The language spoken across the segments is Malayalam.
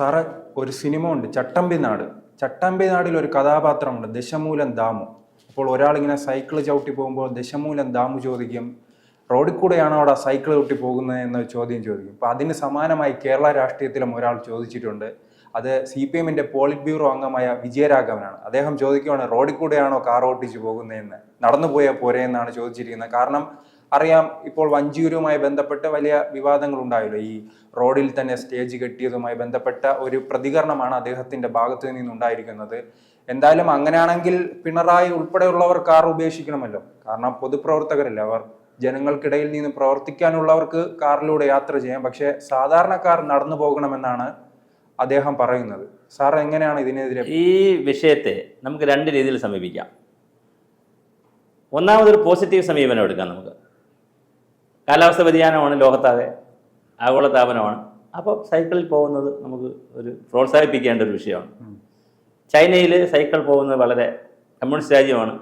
സാറ് ഒരു സിനിമ ഉണ്ട് ചട്ടമ്പി നാട്. ചട്ടമ്പി നാടിൽ ഒരു കഥാപാത്രമുണ്ട് ദശമൂലം ദാമു. അപ്പോൾ ഒരാളിങ്ങനെ സൈക്കിൾ ചവിട്ടി പോകുമ്പോൾ ദശമൂലം ദാമു ചോദിക്കും റോഡിൽ കൂടെയാണോ അവിടെ സൈക്കിൾ ചവിട്ടി പോകുന്നത്? എന്ന ചോദ്യം ചോദിക്കും. അപ്പോൾ അതിന് സമാനമായി കേരള രാഷ്ട്രീയത്തിലും ഒരാൾ ചോദിച്ചിട്ടുണ്ട്. അത് സി പി എമ്മിന്റെ പോളിറ്റ് ബ്യൂറോ അംഗമായ വിജയരാഘവനാണ്. അദ്ദേഹം ചോദിക്കുകയാണ് റോഡിൽ കൂടെയാണോ കാർ ഓട്ടിച്ച് പോകുന്നതെന്ന്? നടന്നു പോയാൽ പോരെ എന്നാണ് ചോദിച്ചിരിക്കുന്നത്. കാരണം അറിയാം ഇപ്പോൾ വഞ്ചിയൂരുമായി ബന്ധപ്പെട്ട് വലിയ വിവാദങ്ങൾ ഉണ്ടായല്ലോ ഈ റോഡിൽ തന്നെ സ്റ്റേജ് കെട്ടിയതുമായി ബന്ധപ്പെട്ട ഒരു പ്രതികരണമാണ് അദ്ദേഹത്തിന്റെ ഭാഗത്ത് നിന്നുണ്ടായിരിക്കുന്നത്. എന്തായാലും അങ്ങനെയാണെങ്കിൽ പിണറായി ഉൾപ്പെടെയുള്ളവർ കാർ ഉപേക്ഷിക്കണമല്ലോ. കാരണം പൊതുപ്രവർത്തകരല്ല അവർ ജനങ്ങൾക്കിടയിൽ നിന്ന് പ്രവർത്തിക്കാനുള്ളവർക്ക് കാറിലൂടെ യാത്ര ചെയ്യാം. പക്ഷേ സാധാരണക്കാർ നടന്നു പോകണമെന്നാണ് അദ്ദേഹം പറയുന്നത്. സാർ എങ്ങനെയാണ് ഇതിനെതിരെ? ഈ വിഷയത്തെ നമുക്ക് രണ്ട് രീതിയിൽ സമീപിക്കാം. ഒന്നാമതൊരു പോസിറ്റീവ് സമീപനം എടുക്കാം നമുക്ക്. കാലാവസ്ഥ വ്യതിയാനമാണ് ലോകത്താകെ ആഗോളതാപനമാണ്. അപ്പോൾ സൈക്കിളിൽ പോകുന്നത് നമുക്ക് ഒരു പ്രോത്സാഹിപ്പിക്കേണ്ട ഒരു വിഷയമാണ്. ചൈനയിൽ സൈക്കിൾ പോകുന്നത് വളരെ കമ്മ്യൂണിസ്റ്റ് രാജ്യമാണ്.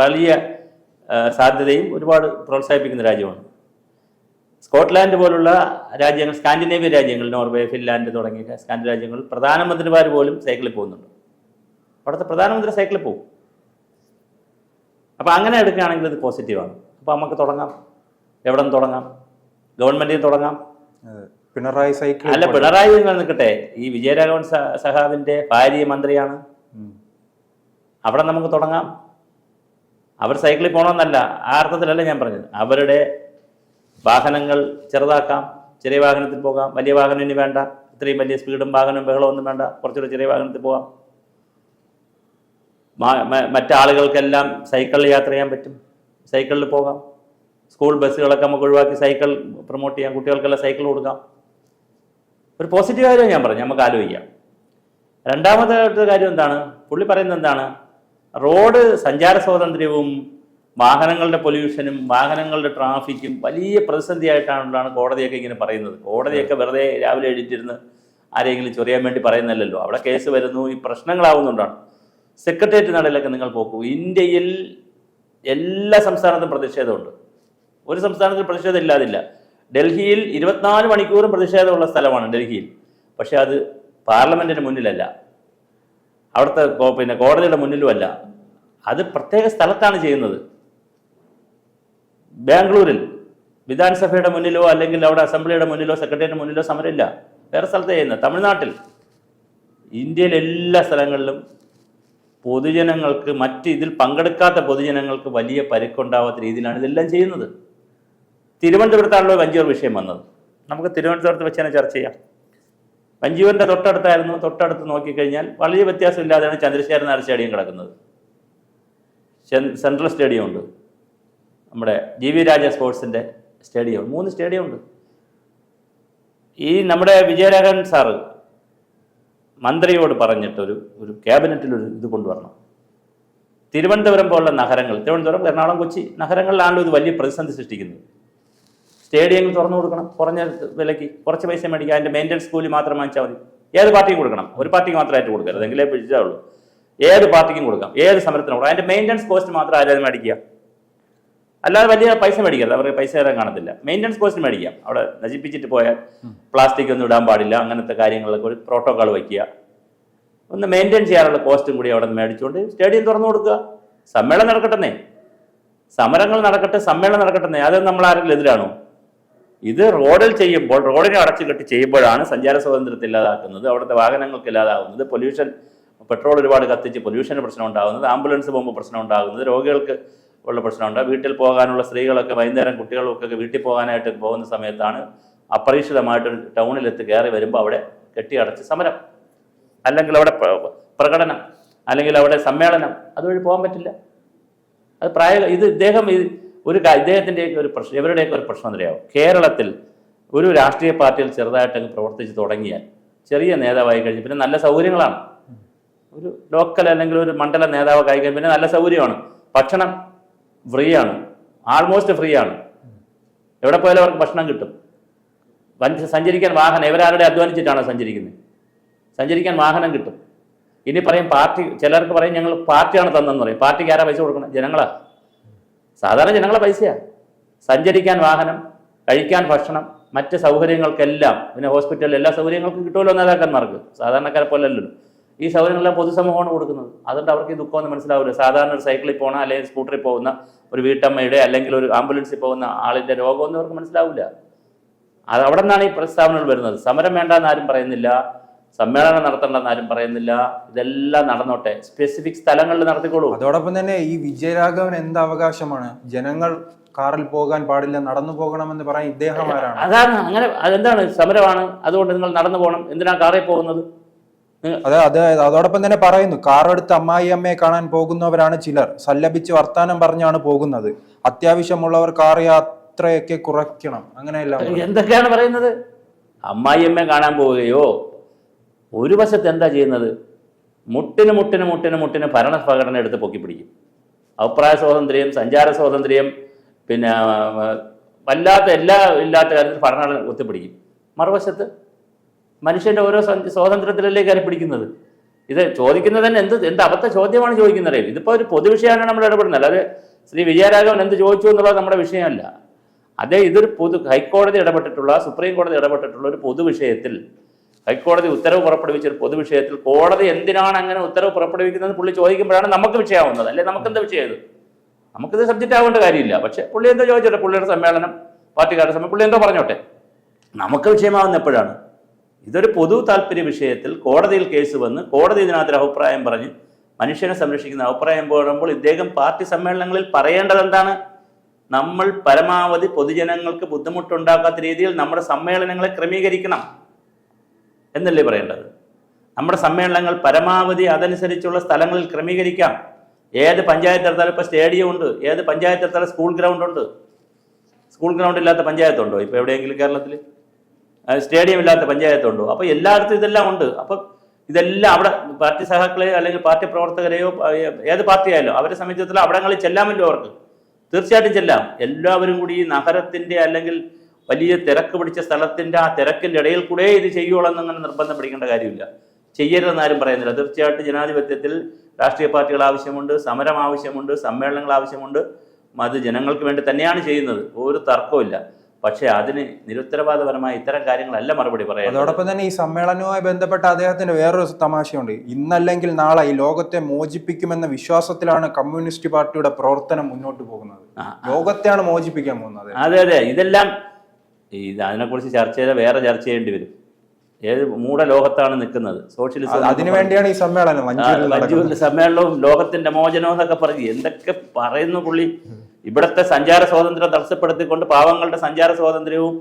വലിയ സാധ്യതയും ഒരുപാട് പ്രോത്സാഹിപ്പിക്കുന്ന രാജ്യമാണ്. സ്കോട്ട്ലാൻഡ് പോലുള്ള രാജ്യങ്ങൾ സ്കാൻഡിനേവ്യൻ രാജ്യങ്ങൾ നോർവേ ഫിൻലാൻഡ് തുടങ്ങിയ സ്കാൻഡ് രാജ്യങ്ങൾ പ്രധാനമന്ത്രിമാർ പോലും സൈക്കിളിൽ പോകുന്നുണ്ട്. അവിടുത്തെ പ്രധാനമന്ത്രി സൈക്കിളിൽ പോകും. അപ്പോൾ അങ്ങനെ എടുക്കുകയാണെങ്കിൽ അത് പോസിറ്റീവാണ്. അപ്പോൾ നമുക്ക് തുടങ്ങാം. എവിടെ നിന്ന് തുടങ്ങാം? ഗവൺമെന്റിൽ തുടങ്ങാം. പിണറായി സൈക്കിൾ അല്ല പിണറായി നിങ്ങൾ നിൽക്കട്ടെ. ഈ വിജയരാഘവൻ സഹാബിന്റെ ഭാര്യ മന്ത്രിയാണ്. അവിടെ നമുക്ക് തുടങ്ങാം. അവർ സൈക്കിളിൽ പോകണമെന്നല്ല ആ അർത്ഥത്തിലല്ല ഞാൻ പറഞ്ഞത്. അവരുടെ വാഹനങ്ങൾ ചെറുതാക്കാം ചെറിയ വാഹനത്തിൽ പോകാം. വലിയ വാഹനം ഇനി വേണ്ട. ഇത്രയും വലിയ സ്പീഡും വാഹനവും ബഹളവും ഒന്നും വേണ്ട. കുറച്ചുകൂടെ ചെറിയ വാഹനത്തിൽ പോകാം മറ്റാളുകൾക്കെല്ലാം സൈക്കിളിൽ യാത്ര ചെയ്യാൻ പറ്റും. സൈക്കിളിൽ പോകാം. സ്കൂൾ ബസ്സുകളൊക്കെ നമുക്ക് ഒഴിവാക്കി സൈക്കിൾ പ്രൊമോട്ട് ചെയ്യാം. കുട്ടികൾക്കെല്ലാം സൈക്കിൾ കൊടുക്കാം. ഒരു പോസിറ്റീവ് കാര്യം ഞാൻ പറഞ്ഞു. നമുക്ക് ആലോചിക്കാം. രണ്ടാമത്തെ കാര്യം എന്താണ്? പുള്ളി പറയുന്നത് എന്താണ്? റോഡ് സഞ്ചാര സ്വാതന്ത്ര്യവും വാഹനങ്ങളുടെ പൊല്യൂഷനും വാഹനങ്ങളുടെ ട്രാഫിക്കും വലിയ പ്രതിസന്ധിയായിട്ടാണല്ലോ കോടതിയൊക്കെ ഇങ്ങനെ പറയുന്നത്. കോടതിയൊക്കെ വെറുതെ രാവിലെ എഴുതിയിരുന്ന് ആരെങ്കിലും ചൊറിയാൻ വേണ്ടി പറയുന്നില്ലല്ലോ അവിടെ കേസ് വരുന്നു. ഈ പ്രശ്നങ്ങളാവുന്നുണ്ടാണ്. സെക്രട്ടേറിയറ്റ് നടയിലൊക്കെ നിങ്ങൾ പോക്കൂ. ഇന്ത്യയിൽ എല്ലാ സംസ്ഥാനത്തും പ്രതിഷേധമുണ്ട്. ഒരു സംസ്ഥാനത്തിൽ പ്രതിഷേധം ഇല്ലാതില്ല. ഡൽഹിയിൽ ഇരുപത്തിനാല് മണിക്കൂറും പ്രതിഷേധമുള്ള സ്ഥലമാണ് ഡൽഹിയിൽ. പക്ഷെ അത് പാർലമെന്റിന് മുന്നിലല്ല. അവിടുത്തെ പിന്നെ കോടതിയുടെ മുന്നിലുമല്ല. അത് പ്രത്യേക സ്ഥലത്താണ് ചെയ്യുന്നത്. ബാംഗ്ലൂരിൽ വിധാനസഭയുടെ മുന്നിലോ അല്ലെങ്കിൽ അവിടെ അസംബ്ലിയുടെ മുന്നിലോ സെക്രട്ടറിയുടെ മുന്നിലോ സമരമില്ല. വേറെ സ്ഥലത്ത് ചെയ്യുന്നത്. തമിഴ്നാട്ടിൽ. ഇന്ത്യയിലെ എല്ലാ സ്ഥലങ്ങളിലും പൊതുജനങ്ങൾക്ക് മറ്റ് ഇതിൽ പങ്കെടുക്കാത്ത പൊതുജനങ്ങൾക്ക് വലിയ പരിക്കുണ്ടാവാത്ത രീതിയിലാണ് ഇതെല്ലാം ചെയ്യുന്നത്. തിരുവനന്തപുരത്താണല്ലോ വഞ്ചിയൂർ വിഷയം വന്നത്. നമുക്ക് തിരുവനന്തപുരത്ത് വെച്ച് തന്നെ ചർച്ച ചെയ്യാം. വഞ്ചിയൂരിന്റെ തൊട്ടടുത്തായിരുന്നു. തൊട്ടടുത്ത് നോക്കിക്കഴിഞ്ഞാൽ വലിയ വ്യത്യാസമില്ലാതെയാണ് ചന്ദ്രശേഖരൻ നായർ സ്റ്റേഡിയം കിടക്കുന്നത്. സെൻട്രൽ സ്റ്റേഡിയം ഉണ്ട് നമ്മുടെ ജി വി രാജ സ്പോർട്സിന്റെ സ്റ്റേഡിയം മൂന്ന് സ്റ്റേഡിയം ഉണ്ട് ഈ നമ്മുടെ വിജയരാഘവൻ സാറ് മന്ത്രിയോട് പറഞ്ഞിട്ട് ഒരു ഒരു ഇത് കൊണ്ടുവരണം. തിരുവനന്തപുരം പോലുള്ള നഗരങ്ങൾ തിരുവനന്തപുരം എറണാകുളം കൊച്ചി നഗരങ്ങളിലാണല്ലോ ഇത് വലിയ പ്രതിസന്ധി സൃഷ്ടിക്കുന്നത്. സ്റ്റേഡിയങ്ങൾ തുറന്നു കൊടുക്കണം കുറഞ്ഞ വിലയ്ക്ക് കുറച്ച് പൈസ മേടിക്കുക അതിന്റെ മെയിന്റനൻസ് കൂലി മാത്രം വാങ്ങിച്ചാൽ മതി. ഏത് പാർട്ടിക്കും കൊടുക്കണം ഒരു പാർട്ടിക്ക് മാത്രമായിട്ട് കൊടുക്കരുത് എങ്കിലേ പിടിച്ചാവുള്ളൂ. ഏത് പാർട്ടിക്കും കൊടുക്കാം ഏത് സമരത്തിനും കൊടുക്കാം. അതിന്റെ മെയിന്റനൻസ് കോസ്റ്റ് മാത്രം ആരും മേടിക്കുക. അല്ലാതെ വലിയ പൈസ മേടിക്കരുത്. അവർക്ക് പൈസ തരാൻ കാണത്തില്ല. മെയിന്റനൻസ് കോസ്റ്റ് മേടിക്കാം. അവിടെ നശിപ്പിച്ചിട്ട് പോയാൽ പ്ലാസ്റ്റിക് ഒന്നും ഇടാൻ പാടില്ല. അങ്ങനത്തെ കാര്യങ്ങളിലൊക്കെ ഒരു പ്രോട്ടോകോൾ വയ്ക്കുക. ഒന്ന് മെയിന്റെയിൻ ചെയ്യാനുള്ള കോസ്റ്റും കൂടി അവിടെ നിന്ന് മേടിച്ചുകൊണ്ട് സ്റ്റേഡിയം തുറന്നു കൊടുക്കുക. സമ്മേളനം നടക്കട്ടെന്നേ. സമരങ്ങൾ നടക്കട്ടെ സമ്മേളനം നടക്കട്ടെന്നേ. അത് നമ്മൾ ആരെങ്കിലും എതിരാണോ? ഇത് റോഡിൽ ചെയ്യുമ്പോൾ റോഡിനെ അടച്ചു കെട്ടി ചെയ്യുമ്പോഴാണ് സഞ്ചാര സ്വാതന്ത്ര്യത്തെ ഇല്ലാതാക്കുന്നത്. അവിടുത്തെ വാഹനങ്ങൾക്ക് ഇല്ലാതാകുന്നത് പൊല്യൂഷൻ പെട്രോൾ ഒരുപാട് കത്തിച്ച് പൊല്യൂഷന് പ്രശ്നം ഉണ്ടാകുന്നത് ആംബുലൻസ് പോകുമ്പോൾ പ്രശ്നം ഉണ്ടാകുന്നത് രോഗികൾക്ക് ഉള്ള പ്രശ്നമുണ്ട്. വീട്ടിൽ പോകാനുള്ള സ്ത്രീകളൊക്കെ വൈകുന്നേരം കുട്ടികളൊക്കെ വീട്ടിൽ പോകാനായിട്ട് പോകുന്ന സമയത്താണ് അപ്രതീക്ഷിതമായിട്ട് ടൗണിലെത്തി കയറി വരുമ്പോൾ അവിടെ കെട്ടിയടച്ച് സമരം. അല്ലെങ്കിൽ അവിടെ പ്രകടനം അല്ലെങ്കിൽ അവിടെ സമ്മേളനം അതുവഴി പോകാൻ പറ്റില്ല. അത് പ്രായ ഇത് ഇദ്ദേഹം ഒരു ഇദ്ദേഹത്തിന്റെയൊക്കെ ഒരു പ്രശ്നം ഇവരുടെയൊക്കെ ഒരു പ്രശ്നം എന്തറിയാവും? കേരളത്തിൽ ഒരു രാഷ്ട്രീയ പാർട്ടിയിൽ ചെറുതായിട്ടങ്ങ് പ്രവർത്തിച്ച് തുടങ്ങിയാൽ ചെറിയ നേതാവായി കഴിഞ്ഞ് പിന്നെ നല്ല സൗകര്യങ്ങളാണ്. ഒരു ലോക്കൽ അല്ലെങ്കിൽ ഒരു മണ്ഡല നേതാവ് കഴിക്കാൻ പിന്നെ നല്ല സൗകര്യമാണ്. ഭക്ഷണം ഫ്രീ ആണ് ആൾമോസ്റ്റ് ഫ്രീ ആണ് എവിടെ പോയാലും അവർക്ക് ഭക്ഷണം കിട്ടും. വൻ സഞ്ചരിക്കാൻ വാഹനം ഇവരാരുടെ അധ്വാനിച്ചിട്ടാണ് സഞ്ചരിക്കുന്നത്? സഞ്ചരിക്കാൻ വാഹനം കിട്ടും. ഇനി പറയും പാർട്ടി ചിലർക്ക് പറയും ഞങ്ങൾ പാർട്ടിയാണ് തന്നെന്ന് പറയും. പാർട്ടിക്ക് ആരാ പൈസ കൊടുക്കണം? ജനങ്ങളാ. സാധാരണ ജനങ്ങളെ പൈസയാണ് സഞ്ചരിക്കാൻ വാഹനം കഴിക്കാൻ ഭക്ഷണം മറ്റ് സൗകര്യങ്ങൾക്കെല്ലാം പിന്നെ ഹോസ്പിറ്റലിൽ എല്ലാ സൗകര്യങ്ങൾക്കും കിട്ടുമല്ലോ നേതാക്കന്മാർക്ക്. സാധാരണക്കാരെ പോലെ അല്ലല്ലോ ഈ സൗകര്യങ്ങളെല്ലാം പൊതുസമൂഹമാണ് കൊടുക്കുന്നത്. അതുകൊണ്ട് അവർക്ക് ഈ ദുഃഖമൊന്നും മനസ്സിലാവില്ല സാധാരണ ഒരു സൈക്കിളിൽ പോണ അല്ലെങ്കിൽ സ്കൂട്ടറിൽ പോകുന്ന ഒരു വീട്ടമ്മയുടെ അല്ലെങ്കിൽ ഒരു ആംബുലൻസിൽ പോകുന്ന ആളിന്റെ രോഗമൊന്നും അവർക്ക് മനസ്സിലാവില്ല അത് അവിടെ നിന്നാണ് ഈ പ്രസ്താവനകൾ വരുന്നത്. സമരം വേണ്ടെന്ന് ആരും പറയുന്നില്ല. സമ്മേളനം നടത്തണ്ടെന്ന് ആരും പറയുന്നില്ല. ഇതെല്ലാം നടന്നോട്ടെ. സ്പെസിഫിക് സ്ഥലങ്ങളിൽ നടത്തിക്കോളൂ. അതോടൊപ്പം തന്നെ ഈ വിജയരാഘവൻ എന്ത് അവകാശമാണ്? ജനങ്ങൾ കാറിൽ പോകാൻ പാടില്ല നടന്നു പോകണമെന്ന് പറയാൻ ഇദ്ദേഹം ആരാണ്? അതാണ്. അങ്ങനെ അതെന്താണ്? സമരമാണ്. അതുകൊണ്ട് നിങ്ങൾ നടന്നു പോകണം. എന്തിനാണ് കാറിൽ പോകുന്നത്? അത് അത് അതോടൊപ്പം തന്നെ പറയുന്നു കാറെടുത്ത് അമ്മായി അമ്മയെ കാണാൻ പോകുന്നവരാണ് ചിലർ. സല്ലപിച്ച് വർത്താനം പറഞ്ഞാണ് പോകുന്നത്. അത്യാവശ്യമുള്ളവർ കാർ യാത്രയൊക്കെ കുറയ്ക്കണം. അങ്ങനെയല്ല എന്തൊക്കെയാണ് പറയുന്നത്? അമ്മായി അമ്മയെ കാണാൻ പോവുകയോ? ഒരു വശത്ത് എന്താ ചെയ്യുന്നത്? മുട്ടിന് മുട്ടിന് മുട്ടിന് മുട്ടിന് ഭരണ ഭരണഘടന എടുത്ത് പൊക്കി പിടിക്കും. അഭിപ്രായ സ്വാതന്ത്ര്യം സഞ്ചാര സ്വാതന്ത്ര്യം പിന്നെ വല്ലാത്ത എല്ലാ ഇല്ലാത്ത കാര്യത്തിൽ ഭരണഘടന ഒത്തുപിടിക്കും മറുവശത്ത് മനുഷ്യന്റെ ഓരോ സ്വാതന്ത്ര്യത്തിലല്ലേ കയറി പിടിക്കുന്നത്? ഇത് ചോദിക്കുന്നത് തന്നെ എന്ത് എന്ത് അബദ്ധ ചോദ്യമാണ് ചോദിക്കുന്നത് ഇതിപ്പോൾ ഒരു പൊതുവിഷയമാണ് നമ്മൾ ഇടപെടുന്നത്. അല്ലാതെ ശ്രീ വിജയരാഘവൻ എന്ത് ചോദിച്ചു എന്നുള്ളത് നമ്മുടെ വിഷയമല്ല. അതേ ഇതൊരു പൊതു ഹൈക്കോടതി ഇടപെട്ടിട്ടുള്ള സുപ്രീം കോടതി ഇടപെട്ടിട്ടുള്ള ഒരു പൊതുവിഷയത്തിൽ ഹൈക്കോടതി ഉത്തരവ് പുറപ്പെടുവിച്ച ഒരു പൊതുവിഷയത്തിൽ കോടതി എന്തിനാണ് അങ്ങനെ ഉത്തരവ് പുറപ്പെടുവിക്കുന്നത് പുള്ളി ചോദിക്കുമ്പോഴാണ് നമുക്ക് വിഷയമാവുന്നത്. അല്ലെ? നമുക്ക് എന്താ വിഷയം ഇത്? നമുക്കിത് സബ്ജക്റ്റ് ആവേണ്ട കാര്യമില്ല. പക്ഷെ പുള്ളി എന്തോ ചോദിച്ചോട്ടെ? പുള്ളിയുടെ സമ്മേളനം പാർട്ടിക്കാരുടെ സമ്മേളനം പുള്ളി എന്തോ പറഞ്ഞോട്ടെ? നമുക്ക് വിഷയമാവുന്ന എപ്പോഴാണ്? ഇതൊരു പൊതു താല്പര്യ വിഷയത്തിൽ കോടതിയിൽ കേസ് വന്ന് കോടതി ഇതിനകത്തൊരു അഭിപ്രായം പറഞ്ഞ് മനുഷ്യനെ സംരക്ഷിക്കുന്ന അഭിപ്രായം പോകുമ്പോൾ ഇദ്ദേഹം പാർട്ടി സമ്മേളനങ്ങളിൽ പറയേണ്ടത് എന്താണ്? നമ്മൾ പരമാവധി പൊതുജനങ്ങൾക്ക് ബുദ്ധിമുട്ടുണ്ടാക്കാത്ത രീതിയിൽ നമ്മുടെ സമ്മേളനങ്ങളെ ക്രമീകരിക്കണം എന്നല്ലേ പറയേണ്ടത്? നമ്മുടെ സമ്മേളനങ്ങൾ പരമാവധി അതനുസരിച്ചുള്ള സ്ഥലങ്ങളിൽ ക്രമീകരിക്കാം. ഏത് പഞ്ചായത്ത് എടുത്താലും ഇപ്പോൾ സ്റ്റേഡിയം ഉണ്ട്. ഏത് പഞ്ചായത്ത് എടുത്താലും സ്കൂൾ ഗ്രൗണ്ട് ഉണ്ട്. സ്കൂൾ ഗ്രൗണ്ട് ഇല്ലാത്ത പഞ്ചായത്തുണ്ടോ ഇപ്പോൾ എവിടെയെങ്കിലും കേരളത്തിൽ സ്റ്റേഡിയം ഇല്ലാത്ത പഞ്ചായത്തുണ്ടോ? അപ്പോൾ എല്ലായിടത്തും ഇതെല്ലാം ഉണ്ട്. അപ്പം ഇതെല്ലാം അവിടെ പാർട്ടി സഹാക്കളെയോ അല്ലെങ്കിൽ പാർട്ടി പ്രവർത്തകരെയോ ഏത് പാർട്ടി ആയാലും അവരെ സംബന്ധിച്ചിടത്തോളം അവിടങ്ങളിൽ ചെല്ലാമല്ലോ അവർക്ക്. തീർച്ചയായിട്ടും ചെല്ലാം. എല്ലാവരും കൂടി ഈ നഗരത്തിന്റെ അല്ലെങ്കിൽ വലിയ തിരക്ക് പിടിച്ച സ്ഥലത്തിന്റെ ആ തിരക്കിന്റെ ഇടയിൽ കൂടെ ഇത് ചെയ്യുള്ളൂ അങ്ങനെ നിർബന്ധം പിടിക്കേണ്ട കാര്യമില്ല. ചെയ്യരുതെന്ന് ആരും പറയുന്നില്ല. തീർച്ചയായിട്ടും ജനാധിപത്യത്തിൽ രാഷ്ട്രീയ പാർട്ടികൾ ആവശ്യമുണ്ട് സമരം ആവശ്യമുണ്ട് സമ്മേളനങ്ങൾ ആവശ്യമുണ്ട്. അത് ജനങ്ങൾക്ക് വേണ്ടി തന്നെയാണ് ചെയ്യുന്നത്. ഒരു തർക്കവും പക്ഷേ അതിന് നിരുത്തരവാദപരമായ ഇത്തരം കാര്യങ്ങളല്ല മറുപടി പറയാം അതോടൊപ്പം തന്നെ ഈ സമ്മേളനവുമായി ബന്ധപ്പെട്ട അദ്ദേഹത്തിന്റെ വേറൊരു തമാശയുണ്ട്. ഇന്നല്ലെങ്കിൽ നാളെ ഈ ലോകത്തെ മോചിപ്പിക്കുമെന്ന വിശ്വാസത്തിലാണ് കമ്മ്യൂണിസ്റ്റ് പാർട്ടിയുടെ പ്രവർത്തനം മുന്നോട്ട് പോകുന്നത്. ലോകത്തെയാണ് മോചിപ്പിക്കാൻ പോകുന്നത്. അതെ അതെ. ഇതെല്ലാം ഇത് അതിനെക്കുറിച്ച് ചർച്ച ചെയ്താൽ വേറെ ചർച്ച ചെയ്യേണ്ടി വരും. ഏത് മൂഢലോകത്താണ് നിൽക്കുന്നത്? സോഷ്യലിസം അതിനുവേണ്ടിയാണ് അതിനു വേണ്ടിയാണ് ഈ സമ്മേളനം. സമ്മേളനവും ലോകത്തിന്റെ മോചനവും എന്നൊക്കെ പറഞ്ഞ് എന്തൊക്കെ പറയുന്നു പുള്ളി? ഇവിടുത്തെ സഞ്ചാര സ്വാതന്ത്ര്യം തടസ്സപ്പെടുത്തിക്കൊണ്ട് പാവങ്ങളുടെ സഞ്ചാര സ്വാതന്ത്ര്യവും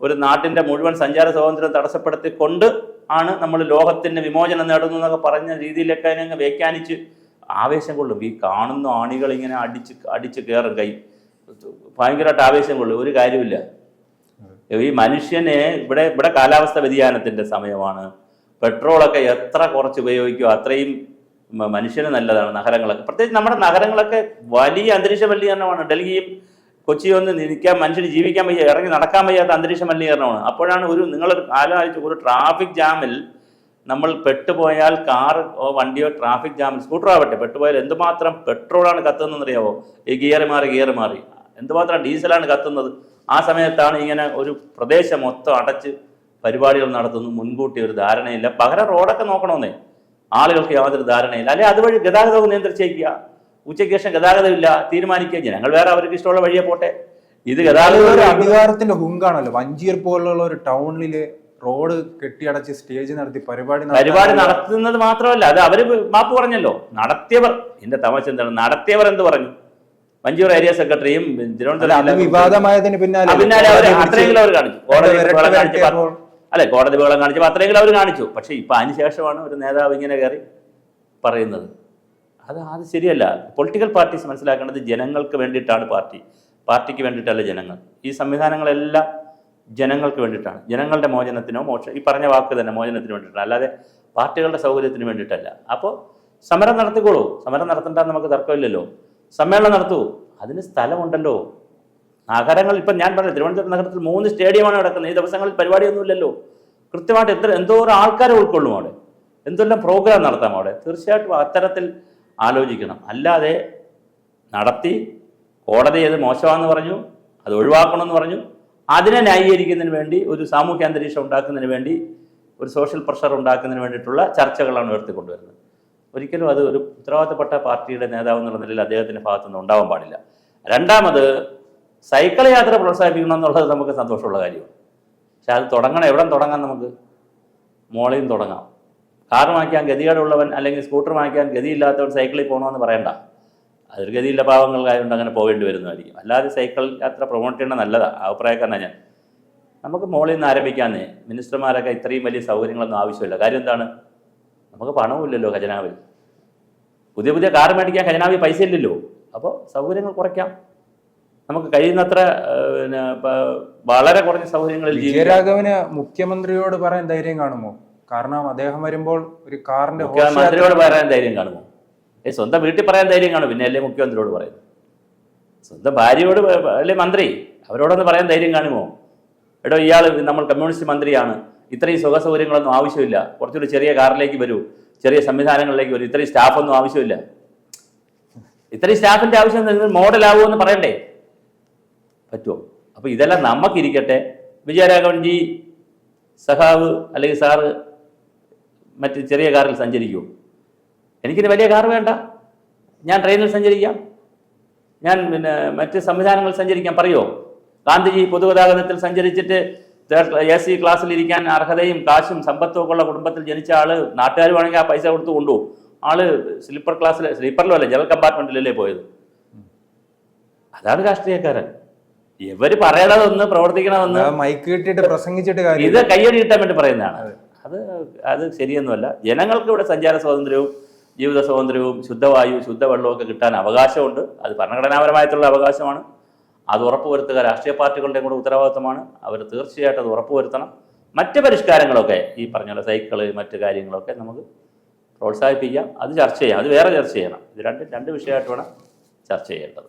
ഒരു നാട്ടിന്റെ മുഴുവൻ സഞ്ചാര സ്വാതന്ത്ര്യം തടസ്സപ്പെടുത്തിക്കൊണ്ട് ആണ് നമ്മൾ ലോകത്തിന്റെ വിമോചനം നേടുന്നു എന്നൊക്കെ പറഞ്ഞ രീതിയിലൊക്കെ അതിനെ വ്യാഖ്യാനിച്ച് ആവേശം കൊള്ളും. ഈ കാണുന്ന ആണികൾ ഇങ്ങനെ അടിച്ച് അടിച്ച് കയറും കൈ. ഭയങ്കരമായിട്ട് ആവേശം കൊള്ളും. ഒരു കാര്യമില്ല ഈ മനുഷ്യനെ ഇവിടെ ഇവിടെ കാലാവസ്ഥ വ്യതിയാനത്തിന്റെ സമയമാണ്. പെട്രോളൊക്കെ എത്ര കുറച്ച് ഉപയോഗിക്കുക അത്രയും മനുഷ്യന് നല്ലതാണ് നഗരങ്ങളൊക്കെ. പ്രത്യേകിച്ച് നമ്മുടെ നഗരങ്ങളൊക്കെ വലിയ അന്തരീക്ഷ മലിനീകരണമാണ്. ഡൽഹിയും കൊച്ചിയും ഒന്ന് നിൽക്കാൻ മനുഷ്യന് ജീവിക്കാൻ വയ്യ ഇറങ്ങി നടക്കാൻ വയ്യാത്ത അന്തരീക്ഷ മലിനീകരണമാണ്. അപ്പോഴാണ് ഒരു നിങ്ങളൊരു ആലോചിച്ച് ഒരു ട്രാഫിക് ജാമിൽ നമ്മൾ പെട്ടുപോയാൽ കാർ വണ്ടിയോ ട്രാഫിക് ജാമിൽ സ്കൂട്ടർ ആവട്ടെ പെട്ടുപോയാൽ എന്തുമാത്രം പെട്രോളാണ് കത്തുന്നതെന്ന് അറിയാവോ ഈ ഗിയർ മാറി ഗിയർ മാറി. എന്തുമാത്രം ഡീസലാണ് കത്തുന്നത്? ആ സമയത്താണ് ഇങ്ങനെ ഒരു പ്രദേശം മൊത്തം അടച്ച് പരിപാടികൾ നടത്തുന്നു. മുൻകൂട്ടി ഒരു ധാരണയില്ല. പകരം റോഡൊക്കെ നോക്കണമെന്നേ ആളുകൾക്ക് യാതൊരു ധാരണയില്ല. അല്ലെ അതുവഴി ഗതാഗതവും നിയന്ത്രിച്ചേക്കുക. ഉച്ചയ്ക്ക് ശേഷം ഗതാഗതമില്ല തീരുമാനിക്കുക. ജനങ്ങൾ വേറെ അവർക്ക് ഇഷ്ടമുള്ള വഴിയെ പോട്ടെ. ഇത് ഗതാഗത അധികാരത്തിന്റെ ഹുങ്കാണല്ലോ. വഞ്ചിയർ പോലുള്ള ഒരു ടൗണിൽ റോഡ് കെട്ടിയടച്ച് സ്റ്റേജ് നടത്തി പരിപാടി പരിപാടി നടത്തുന്നത് മാത്രമല്ല അത് അവർ മാപ്പ് പറഞ്ഞല്ലോ. നടത്തിയവർ എന്റെ തമാശ എന്താണ്? നടത്തിയവർ എന്ത് പറഞ്ഞു? വഞ്ചിയൂർ ഏരിയ സെക്രട്ടറിയും തിരുവനന്തപുരം വിവാദമായതിന് പിന്നാലെ പിന്നാലെ അവർ അത്രയെങ്കിലും അവർ കാണിച്ചു. കോടതി അല്ലെ കോടതി ബഹളം കാണിച്ചപ്പോൾ അത്രയെങ്കിലും അവർ കാണിച്ചു. പക്ഷേ പക്ഷെ അതിന് ശേഷമാണ് ഒരു നേതാവ് ഇങ്ങനെ കയറി പറയുന്നത്. അത് അത് ശരിയല്ല. പൊളിറ്റിക്കൽ പാർട്ടീസ് മനസ്സിലാക്കേണ്ടത് ജനങ്ങൾക്ക് വേണ്ടിയിട്ടാണ് പാർട്ടി. പാർട്ടിക്ക് വേണ്ടിയിട്ടല്ല ജനങ്ങൾ. ഈ സംവിധാനങ്ങളെല്ലാം ജനങ്ങൾക്ക് വേണ്ടിയിട്ടാണ്. ജനങ്ങളുടെ മോചനത്തിനോ മോക്ഷ ഈ പറഞ്ഞ വാക്ക് തന്നെ മോചനത്തിന് വേണ്ടിയിട്ടാണ്. അല്ലാതെ പാർട്ടികളുടെ സൗകര്യത്തിന് വേണ്ടിയിട്ടല്ല. അപ്പോൾ സമരം നടത്തിക്കോളൂ. സമരം നടത്തണ്ട നമുക്ക് തർക്കമില്ലല്ലോ. സമ്മേളനം നടത്തൂ. അതിന് സ്ഥലമുണ്ടല്ലോ. നഗരങ്ങൾ ഇപ്പം ഞാൻ പറഞ്ഞു തിരുവനന്തപുരം നഗരത്തിൽ മൂന്ന് സ്റ്റേഡിയമാണ് കിടക്കുന്നത് ഈ ദിവസങ്ങളിൽ പരിപാടിയൊന്നുമില്ലല്ലോ. കൃത്യമായിട്ട് എത്ര എന്തോരം ആൾക്കാരെ ഉൾക്കൊള്ളും അവിടെ? എന്തെല്ലാം പ്രോഗ്രാം നടത്താം അവിടെ? തീർച്ചയായിട്ടും അത്തരത്തിൽ ആലോചിക്കണം. അല്ലാതെ നടത്തി കോടതി അത് മോശമാണെന്ന് പറഞ്ഞു അത് ഒഴിവാക്കണമെന്ന് പറഞ്ഞു അതിനെ ന്യായീകരിക്കുന്നതിന് വേണ്ടി ഒരു സാമൂഹ്യ അന്തരീക്ഷം ഉണ്ടാക്കുന്നതിന് വേണ്ടി ഒരു സോഷ്യൽ പ്രഷർ ഉണ്ടാക്കുന്നതിന് വേണ്ടിയിട്ടുള്ള ചർച്ചകളാണ് ഉയർത്തിക്കൊണ്ടുവരുന്നത്. ഒരിക്കലും അത് ഒരു ഉത്തരവാദിത്തപ്പെട്ട പാർട്ടിയുടെ നേതാവ് എന്നുള്ള നിലയിൽ അദ്ദേഹത്തിന്റെ ഭാഗത്തുനിന്ന് ഉണ്ടാവാൻ പാടില്ല. രണ്ടാമത് സൈക്കിൾ യാത്ര പ്രോത്സാഹിപ്പിക്കണം എന്നുള്ളത് നമുക്ക് സന്തോഷമുള്ള കാര്യമാണ്. പക്ഷെ അത് തുടങ്ങണം. എവിടെ തുടങ്ങാം നമുക്ക്? മോളിയും തുടങ്ങാം. കാർ വാങ്ങിക്കാൻ ഗതികേടുള്ളവൻ അല്ലെങ്കിൽ സ്കൂട്ടർ വാങ്ങിക്കാൻ ഗതിയില്ലാത്തവൻ സൈക്കിളിൽ പോകണമെന്ന് പറയണ്ട. അതൊരു ഗതിയില്ല പാവങ്ങൾക്കായതുകൊണ്ട് അങ്ങനെ പോകേണ്ടി വരുന്നതായിരിക്കും. അല്ലാതെ സൈക്കിൾ യാത്ര പ്രൊമോട്ട് ചെയ്യണം നല്ലതാണ് അഭിപ്രായക്കാരനാണ് ഞാൻ. നമുക്ക് മോളിൽ നിന്ന് ആരംഭിക്കാന്ന്. മിനിസ്റ്റർമാരൊക്കെ ഇത്രയും വലിയ സൗകര്യങ്ങളൊന്നും ആവശ്യമില്ല. കാര്യം എന്താണ്? നമുക്ക് പണവുമില്ലല്ലോ ഖജനാവിൽ. പുതിയ പുതിയ കാർ മേടിക്കാൻ ഖജനാവിൽ പൈസ ഇല്ലല്ലോ അപ്പോൾ സൗകര്യങ്ങൾ കുറയ്ക്കാം. നമുക്ക് കഴിയുന്നത്ര പിന്നെ വളരെ കുറഞ്ഞ സൗകര്യങ്ങളിൽ ജീവിക്കാം. വിജയരാഘവന് മുഖ്യമന്ത്രിയോട് പറയാൻ ധൈര്യം കാണുമോ? കാരണം അദ്ദേഹം വരുമ്പോൾ ഒരു കാറിന്റെ മുഖ്യമന്ത്രിയോട് പറയാൻ ധൈര്യം കാണുമോ? ഏ സ്വന്തം വീട്ടിൽ പറയാൻ ധൈര്യം കാണും. പിന്നെ അല്ലേ മുഖ്യമന്ത്രിയോട് പറയുന്നു സ്വന്തം ഭാര്യയോട് അല്ലേ മന്ത്രി? അവരോടൊന്ന് പറയാൻ ധൈര്യം കാണുമോ? എടോ ഇയാൾ നമ്മൾ കമ്മ്യൂണിസ്റ്റ് മന്ത്രിയാണ്. ഇത്രയും സുഖ സൗകര്യങ്ങളൊന്നും ആവശ്യമില്ല. കുറച്ചുകൂടി ചെറിയ കാറിലേക്ക് വരൂ. ചെറിയ സംവിധാനങ്ങളിലേക്ക് വരൂ. ഇത്രയും സ്റ്റാഫൊന്നും ആവശ്യമില്ല. ഇത്രയും സ്റ്റാഫിന്റെ ആവശ്യം മോഡലാവൂ എന്ന് പറയണ്ടേ? പറ്റുമോ അപ്പോൾ ഇതെല്ലാം നമുക്കിരിക്കട്ടെ. വിജയരാഘവൻജി സഹാവ് അല്ലെങ്കിൽ സാറ് മറ്റ് ചെറിയ കാറിൽ സഞ്ചരിക്കുമോ എനിക്കിന് വലിയ കാർ വേണ്ട. ഞാൻ ട്രെയിനിൽ സഞ്ചരിക്കാം. ഞാൻ പിന്നെ മറ്റ് സംവിധാനങ്ങൾ സഞ്ചരിക്കാം. പറയുമോ ഗാന്ധിജി പൊതുഗതാഗതത്തിൽ സഞ്ചരിച്ചിട്ട് എ സി ക്ലാസ്സിൽ ഇരിക്കാൻ അർഹതയും കാശും സമ്പത്തും ഒക്കെ ഉള്ള കുടുംബത്തിൽ ജനിച്ച ആൾ നാട്ടുകാർ വേണമെങ്കിൽ ആ പൈസ കൊടുത്ത് കൊണ്ടുപോകും ആൾ സ്ലീപ്പർ ക്ലാസ്സിൽ സ്ലീപ്പറിലും അല്ല ജനറൽ കമ്പാർട്ട്മെന്റിലല്ലേ പോയത്? അതാണ് രാഷ്ട്രീയക്കാരൻ. ഇവർ പറയണതൊന്ന് പ്രവർത്തിക്കണമെന്ന് മൈക്ക് കിട്ടിയിട്ട് പ്രസംഗിച്ചിട്ട് കാര്യം ഇത് കയ്യടി കിട്ടാൻ വേണ്ടി പറയുന്നതാണ്. അത് അത് ശരിയൊന്നുമല്ല. ജനങ്ങൾക്ക് ഇവിടെ സഞ്ചാര സ്വാതന്ത്ര്യവും ജീവിത സ്വാതന്ത്ര്യവും ശുദ്ധവായു ശുദ്ധവെള്ളവും ഒക്കെ കിട്ടാൻ അവകാശമുണ്ട്. അത് ഭരണഘടനാപരമായിട്ടുള്ള അവകാശമാണ്. അത് ഉറപ്പുവരുത്തുക രാഷ്ട്രീയ പാർട്ടികളുടെയും കൂടെ ഉത്തരവാദിത്തമാണ് അവർ തീർച്ചയായിട്ടും അത് ഉറപ്പുവരുത്തണം. മറ്റ് പരിഷ്കാരങ്ങളൊക്കെ ഈ പറഞ്ഞ സൈക്കിൾ മറ്റ് കാര്യങ്ങളൊക്കെ നമുക്ക് പ്രോത്സാഹിപ്പിക്കാം. അത് ചർച്ച ചെയ്യാം. അത് വേറെ ചർച്ച ചെയ്യണം. ഇത് രണ്ട് രണ്ട് വിഷയമായിട്ട് വേണം ചർച്ച ചെയ്യേണ്ടത്.